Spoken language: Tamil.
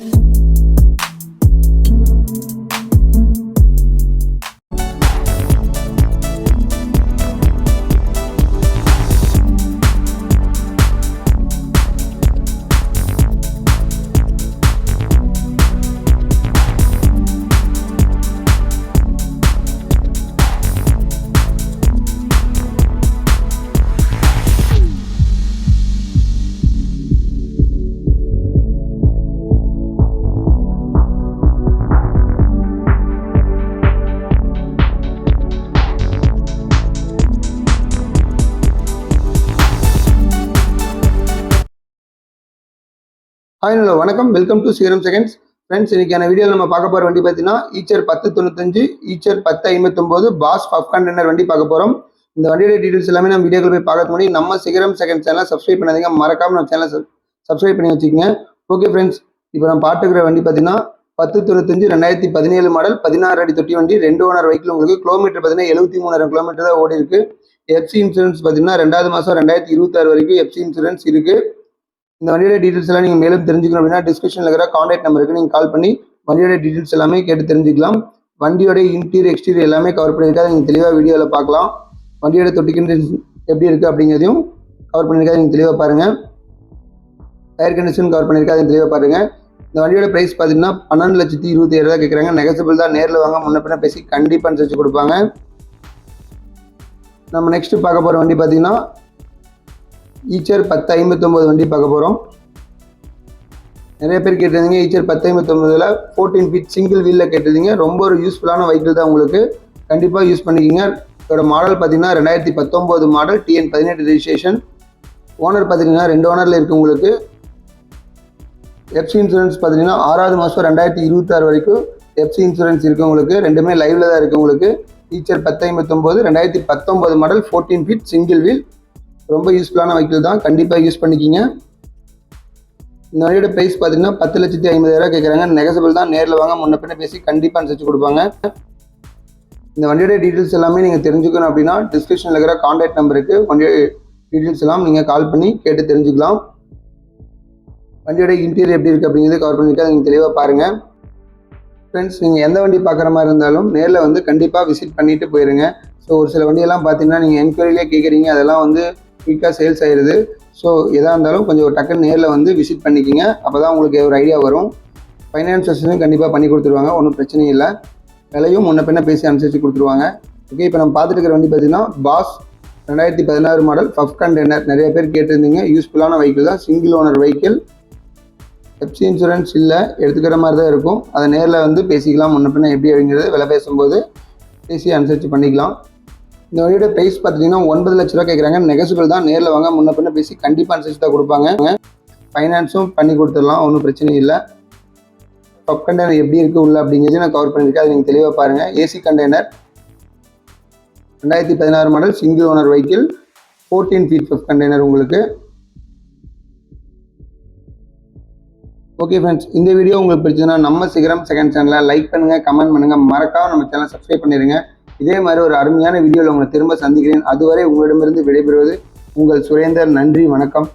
you. ஹாய் ஹலோ வணக்கம். Welcome to Sriram seconds friends இன்னைக்கான வீடியோவில் நம்ம பார்க்க போகிற வண்டி பார்த்தீங்கன்னா ஈச்சர் பத்து தொண்ணூத்தஞ்சு ஈச்சர் பத்து ஐம்பத்தொம்போது பாஸ் பஃப் கண்டெய்னர் வண்டி பார்க்க போகிறோம் இந்த வண்டியோட டீட்டெயில்ஸ் எல்லாமே நம்ம வீடியோக்கள் போய் பார்க்க முன்னாடி நம்ம சிகரம் செகண்ட் சேனலை சப்ஸ்கிரைப் பண்ணாதீங்க. மறக்காம நம்ம சேனலை சப்ஸ்கிரைப் பண்ணி வச்சுக்கோங்க. ஓகே ஃப்ரெண்ட்ஸ் இப்போ நம்ம பார்த்துக்கிற வண்டி பார்த்தீங்கன்னா பத்து தொண்ணூத்தஞ்சு ரெண்டாயிரத்தி பதினேழு மாடல் பதினாறு அடி தொட்டி வண்டி ரெண்டு ஓனர் வெஹிக்கிள் உங்களுக்கு கிலோமீட்டர் பார்த்தீங்கன்னா எழுபத்தி மூணாயிரம் கிலோமீட்டர் தான் ஓடி இருக்கு எஃப்சி இன்சூரன்ஸ் பார்த்தீங்கன்னா ரெண்டாவது மாதம் ரெண்டாயிரத்தி இருபத்தாறு வரைக்கும் எஃப்சி இன்சூரன்ஸ் இருக்குது இந்த வண்டியோட டீட்டெயில்ஸ் எல்லாம் நீங்கள் மேலும் தெரிஞ்சுக்கணும் அப்படின்னா டிஸ்கிரிப்ஷனில் இருக்கிற காண்டாக்ட் நம்பருக்கு நீங்கள் கால் பண்ணி வண்டியோட டீட்டெயில்ஸ் எல்லாமே கேட்டு தெரிஞ்சுக்கலாம். வண்டியோட இன்டீரியர் எக்ஸ்டீரியர் எல்லாமே கவர் பண்ணியிருக்காது. நீங்கள் தெளிவாக வீடியோவில் பார்க்கலாம். வண்டியோட தொட்டிக்கின்ற எப்படி இருக்குது அப்படிங்கிறதையும் கவர் பண்ணியிருக்காது. நீங்கள் தெளிவாக பாருங்கள் டயர் கண்டிஷன் கவர் பண்ணியிருக்காது. நீங்கள் தெளிவாக பாருங்கள் இந்த வண்டியோட ப்ரைஸ் பார்த்தீங்கன்னா பன்னெண்டு லட்சத்தி இருபத்தி ஏழு ரூபா கேட்குறாங்க நெகசபிள் தான். நேரில் வாங்க முன்ன பின்ன பேசி கண்டிப்பாக வச்சு கொடுப்பாங்க. நம்ம நெக்ஸ்ட் பார்க்க போகிற வண்டி பார்த்தீங்கன்னா ஈச்சர் பத்து ஐம்பத்தொம்போது வண்டி பார்க்க போகிறோம் நிறைய பேர் கேட்டிருந்தீங்க ஈச்சர் பத்து ஐம்பத்தொம்போதில் ஃபோர்டீன் ஃபீட் சிங்கிள் வீலில் கேட்டிருந்தீங்க. ரொம்ப ஒரு யூஸ்ஃபுல்லான வெஹிக்கிள் தான் உங்களுக்கு. கண்டிப்பாக யூஸ் பண்ணிக்கிங்க. இதோட மாடல் பார்த்தீங்கன்னா ரெண்டாயிரத்தி பத்தொம்போது மாடல் டிஎன் பதினெட்டு ரிஜிஸ்ட்ரேஷன் ஓனர் பார்த்தீங்கன்னா ரெண்டு ஓனரில் இருக்குது உங்களுக்கு. எஃப்சி இன்சூரன்ஸ் பார்த்தீங்கன்னா ஆறாவது மாதம் ரெண்டாயிரத்தி இருபத்தாறு வரைக்கும் எஃப்சி இன்சூரன்ஸ் இருக்குது உங்களுக்கு. ரெண்டுமே லைவில் தான் இருக்குது உங்களுக்கு. ஈச்சர் பத்து ஐம்பத்தொம்போது ரெண்டாயிரத்தி பத்தொம்போது model fourteen feet single wheel ரொம்ப யூஸ்ஃபுல்லான வெஹிக்கிள் தான். கண்டிப்பாக யூஸ் பண்ணிக்கிங்க. இந்த வண்டியோட ப்ரைஸ் பார்த்தீங்கன்னா பத்து லட்சத்தி ஐம்பதாயிரம் கேட்குறாங்க நெகசபிள் தான். நேரில் வாங்க. முன்ன பின்ன பேசி கண்டிப்பாக அனுசரிச்சு கொடுப்பாங்க. இந்த வண்டியோட டீட்டெயில்ஸ் எல்லாமே நீங்கள் தெரிஞ்சுக்கணும் அப்படின்னா டிஸ்கிரிப்ஷனில் இருக்கிற காண்டாக்ட் நம்பருக்கு வண்டியோட டீட்டெயில்ஸ் எல்லாம் நீங்கள் கால் பண்ணி கேட்டு தெரிஞ்சுக்கலாம். வண்டியோட இன்டீரியர் எப்படி இருக்குது அப்படிங்கிறது கவர் பண்ணிட்டு நீங்கள் தெளிவாக பாருங்கள் ஃப்ரெண்ட்ஸ் நீங்கள் எந்த வண்டி பார்க்குற மாதிரி இருந்தாலும் நேரில் வந்து கண்டிப்பாக விசிட் பண்ணிவிட்டு போயிருங்க. ஸோ ஒரு சில வண்டியெல்லாம் பார்த்தீங்கன்னா நீங்கள் என்கொயரியிலே கேட்குறீங்க அதெல்லாம் வந்து குயிக்காக சேல்ஸ் ஆயிடுது ஸோ எதாக இருந்தாலும் கொஞ்சம் டக்குன்னு நேரில் வந்து விசிட் பண்ணிக்கிங்க. அப்போ தான் உங்களுக்கு ஒரு ஐடியா வரும். ஃபைனான்ஸ் ஃபெசிலிட்டியும் கண்டிப்பாக பண்ணி கொடுத்துருவாங்க. ஒன்றும் பிரச்சனையும் இல்லை. விலையும் முன்ன பின்ன பேசி அனுசரித்து கொடுத்துருவாங்க. ஓகே இப்போ நம்ம பார்த்துட்டு இருக்கிற வண்டி பார்த்தீங்கன்னா பாஸ் ரெண்டாயிரத்தி பதினாறு மாடல் ஃபஃப் கண்டெய்னர் நிறைய பேர் கேட்டிருந்தீங்க. யூஸ்ஃபுல்லான வெஹிக்கிள் தான். Single owner vehicle FC insurance இல்லை. எடுத்துக்கிற மாதிரி தான் இருக்கும். அதை நேரில் வந்து பேசிக்கலாம். முன்ன பின்ன எப்படி அப்படிங்கிறது விலை பேசும்போது பேசி அனுசரித்து பண்ணிக்கலாம். இந்த வண்டியோட ப்ரைஸ் பார்த்தீங்கன்னா ஒன்பது லட்ச ரூபா கேட்குறாங்க நெகசிபிள் தான் நேரில் வாங்க. முன்ன பின்ன பேசி கண்டிப்பாக அனுசரிச்சு தான் கொடுப்பாங்க. ஃபைனான்ஸும் பண்ணி கொடுத்துடலாம். ஒன்றும் பிரச்சனை இல்லை. பப் கண்டெய்னர் எப்படி இருக்குது உள்ள அப்படிங்கிறது நான் கவர் பண்ணியிருக்கேன். அது நீங்கள் தெளிவாக பாருங்கள் ஏசி கண்டெய்னர் ரெண்டாயிரத்தி பதினாறு model single owner vehicle fourteen feet பப் கண்டெய்னர் உங்களுக்கு. ஓகே ஃப்ரெண்ட்ஸ் இந்த வீடியோ உங்களுக்கு பிடிச்சதுன்னா நம்ம சிகரம் செகண்ட் சேனலை லைக் பண்ணுங்கள் கமெண்ட் பண்ணுங்கள் மறக்காம நம்ம சேனலை சப்ஸ்கிரைப் பண்ணிடுங்க இதே மாதிரி ஒரு அருமையான வீடியோவில் உங்களை திரும்ப சந்திக்கிறேன். அதுவரை உங்களிடமிருந்து விடைபெறுவது உங்கள் சுரேந்தர். நன்றி வணக்கம்.